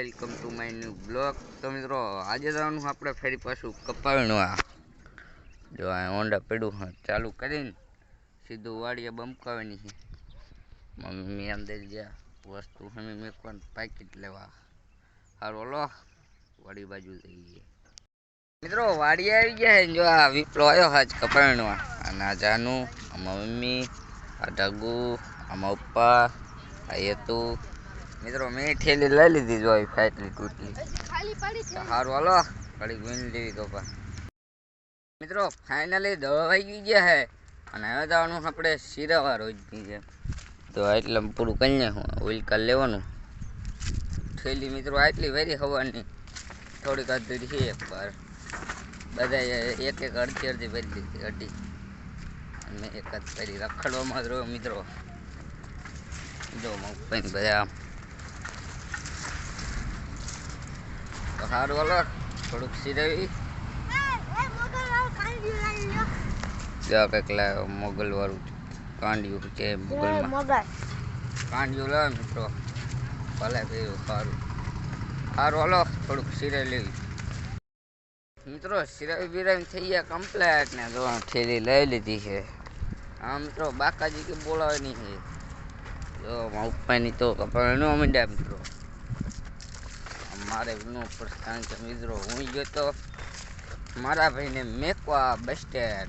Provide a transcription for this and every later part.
Welcome to my new blog તો મિત્રો, આજે જવાનું આપણે ફેરી પાછું કપાવીનું આ. જો આ હોન્ડા પડ્યું ચાલુ કરીને સીધું વાડીએ બમકાવાની છે. મમ્મી અંદર ગયા વસ્તુ હમી મેકવાનું પાકીટ લેવા. હારો લો, વાડી બાજુ જઈએ. મિત્રો, વાડીએ આવી ગયા જો આ વિપલો આવ્યો હાજ કપાવીનો અને આ જાનું આમાં મમ્મી, આ ઢગુ, આમાં પપ્પા, આ હેતુ મિત્રો મેં ઠેલી લઈ લીધી જોઈ ફાટલી તૂટલી સારું હાલો. ઘડી ગુણ લેવી તો પા મિત્રો ફાઇનલી દવા વાગી ગયા હે. અને હવે જવાનું આપણે શીરાવા રોજની છે તો એટલે પૂરું કરીને હું ઓઇલ કર લેવાનું. ઠેલી મિત્રો આટલી વેરી હવાની. થોડીક અધૂરી છે એક વાર બધા એક એક અડધી અડધી ભરી દીધી અઢી અને એક જ કરી રખડવામાં જ રહ્યો મિત્રો. જો મગફળી બધા તો સારું હાલો. થોડુંક સિરાવી જો કંઈક લાવ્યો મોગલ વાળું કાંડિયું છે મોગલમાં. કાંડિયું લાવે મિત્રો. ભલે પીવું સારું. સારું હાલો થોડુંક સિરાઈ લેવી. મિત્રો સિરાવી બિરાવી થઈ ગયા કમ્પ્લેટ ને જો ઠેલી લઈ લીધી છે. આ મિત્રો બાકાજી કે બોલાવવાની છે. જો ઉપરની તો કપડા ન માંડ્યા મિત્રો. મારે નો પ્રસ્થાન છે. મિત્રો, હું ગયો તો મારા ભાઈને મેકવા બસ સ્ટેન્ડ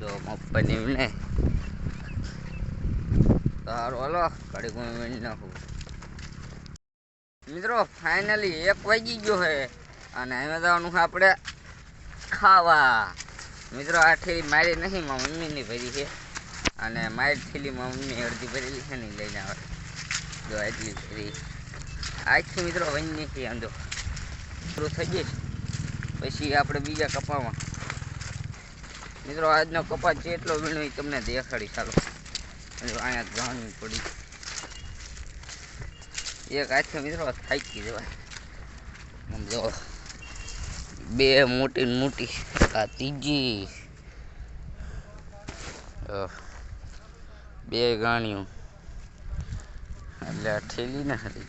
જો મપ્પાની ને, સારું, હલો કડી હું વીણ નાખું. મિત્રો ફાઇનલી એક વાગી ગયો છે અને હવે જવાનું આપણે ખાવા. મિત્રો, આ ઠેલી મારી નહીં, મારી મમ્મીની ભરી છે. અને મારી ઠેલી મમ્મી અડધી ભરેલી છે ને, લઈને આવે. જો એટલી ભરી. આજથી મિત્રો વન્ય છે આંધો પૂરું થઈ જશે પછી આપણે બીજા કપામાં. મિત્રો આજનો કપા જેટલો વીણો એ તમને દેખાડી ચાલો. અહીંયા જાણવી પડી. એક હાથે મિત્રો થાકી જવાય. આમ જો. બે મોટી મોટી. આ ત્રીજી. બે ગાણીઓ. એટલે આ ઠેલી ના હતી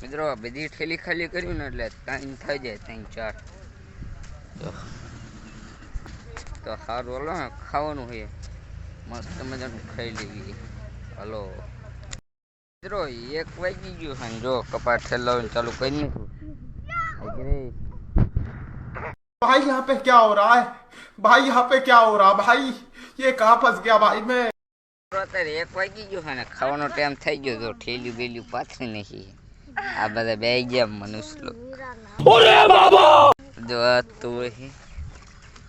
મિત્રો આ બધી ઠેલી ખાલી કર્યું ને એટલે ત્રણ થઈ જાય ત્રણ ચાર તો તો સારું હલો ને ખાવાનું છે મસ્ત મજાનું ખાઈ લેવી હલો મિત્રો એક વાગી ગયું છે ને જો કપાટ ઠેલાવીને ચાલુ કરી નાખ્યું રે भाई यहाँ पे क्या हो रहा है भाई यहाँ पे क्या हो रहा भाई ये कहाँ फंस गया भाई मैं અત્યારે એક વાગી ગયો છે ને ખાવાનો ટાઈમ થઈ ગયો તો ઠેલ્યું બેલ્યું પાથરી નાખી આ બધા બે ગયા મનુષ્ય લોક જો આ તું અહીં.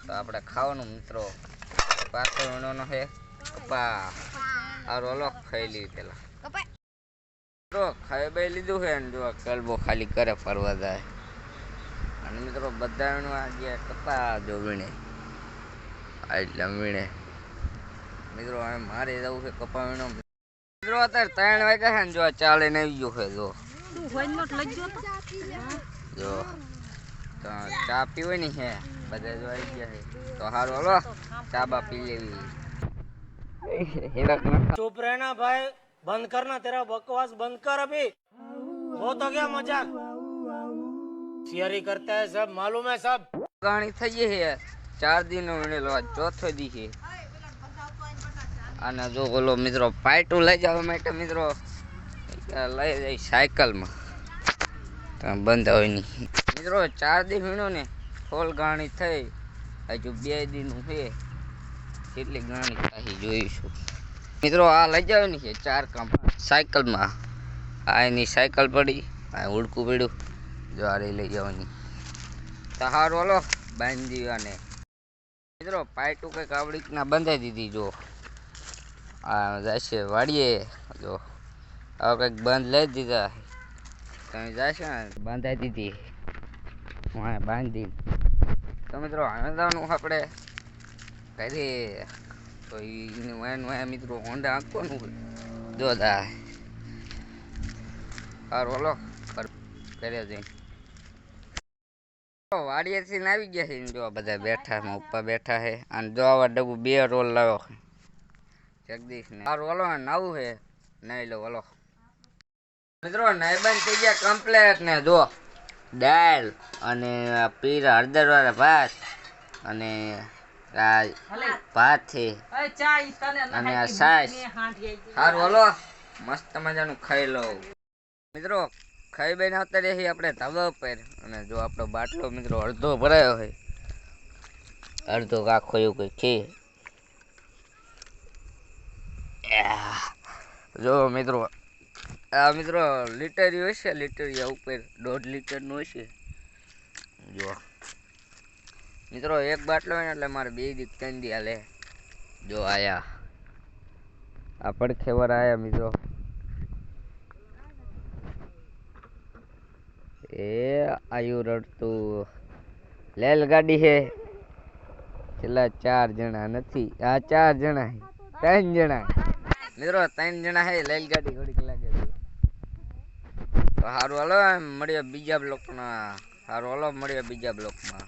તો આપણે ખાવાનું મિત્રો. પાથરવાનો છે કપા આ રોલો ખાઈ લીધી પેલા. મિત્રો ખાઈ બાઈ લીધું છે ને જો કલબો ખાલી કરે ફરવા જાય. અને મિત્રો બધાનું આ ગયા કપા જો વીણે આ એટલે વીણે મિત્રો હવે મારે જવું છે કપાવીનો મિત્રો અત્યારે ત્રણ વાગ્યા છે ને જો ચાલે આવી ગયું છે જો. જો તો ચા પીવાની છે બધા જો આવી ગયા છે તો સારું હલો ચા બા પી લેવી હેડક ના चुप रहना भाई बंद करना तेरा बकवास बंद कर अभी हो तो गया मजाक चियरी करता है सब मालूम है सब ગાણી થઈ ગઈ છે ચાર દિન વીણેલો આ ચોથો દી છે અને જો ઓલો મિત્રો પાઇટું લઈ જવા માટે મિત્રો લઈ જાય સાયકલમાં. બંધ હોય નહીં. મિત્રો, ચાર દિન વીણો ને, ફોલ ગાણી થઈ. હજુ બે દિનનું છે. કેટલી ગાણી થાય જોઈશું. મિત્રો, આ લઈ જવાની છે ચાર કામ સાયકલમાં. આ એની સાયકલ પડી, આ ઉડકું પડ્યું. જો આ લઈ જવાની. તો હારું, હલો. બાંધી અને મિત્રો, પાઇટું કંઈક આવડી રીતના બંધાઈ દીધી, જો. આ જશે વાડીએ. જો. હવે કંઈક બંધ લઈ દીધા. તમે જશો ને? બાંધાઈ દીધી. હું બાંધી તો મિત્રો, આનંદાનું આપણે કરી તો એ મિત્રો હોન્ડા આંકવાનું હોય. જો સારું હલો કર્યો જઈને વાડીએથી આવી ગયા છે જો બધા બેઠા છે ઉપર બેઠા છે. અને જો આવા ડબ્બુ બે રોલ લાવ્યો જગદીશ ને. આ રોલો નાવું છે. નહીં લો હલો મિત્રો નાયબંધ થઈ ગયા કમ્પ્લેટ ને જો દાળ અને આ પીરા હળદર વાળા ભાત અને આ ભાત છે અને આ સાસ સારું હલો. મસ્ત મજાનું ખાઈ લઉં. મિત્રો ખાઈ બેન આવતા રહી આપણે ધાબા પર અને જો આપણો બાટલો મિત્રો અડધો ભરાયો હોય. અડધો આખો એવું કંઈ છે. જો મિત્રો આ મિત્રો લીટરી હશે લીટરી ઉપર દોઢ લીટરનું હશે જો. મિત્રો એક બાટલો હોય ને એટલે મારે બે દીક ત્રણ દી હાલે. જો આયા. આ પડખે વાર આયા મિત્રો. એ આયુ રડતું. લેલ ગાડી છે છેલ્લા ચાર જણા નથી. આ ચાર જણા ત્રણ જણા મિત્રો ત્રણ જણા હે લેલ ગાડી તો સારું હાલો મળીએ બીજા બ્લોકમાં. સારું હાલો મળીએ બીજા બ્લોકમાં.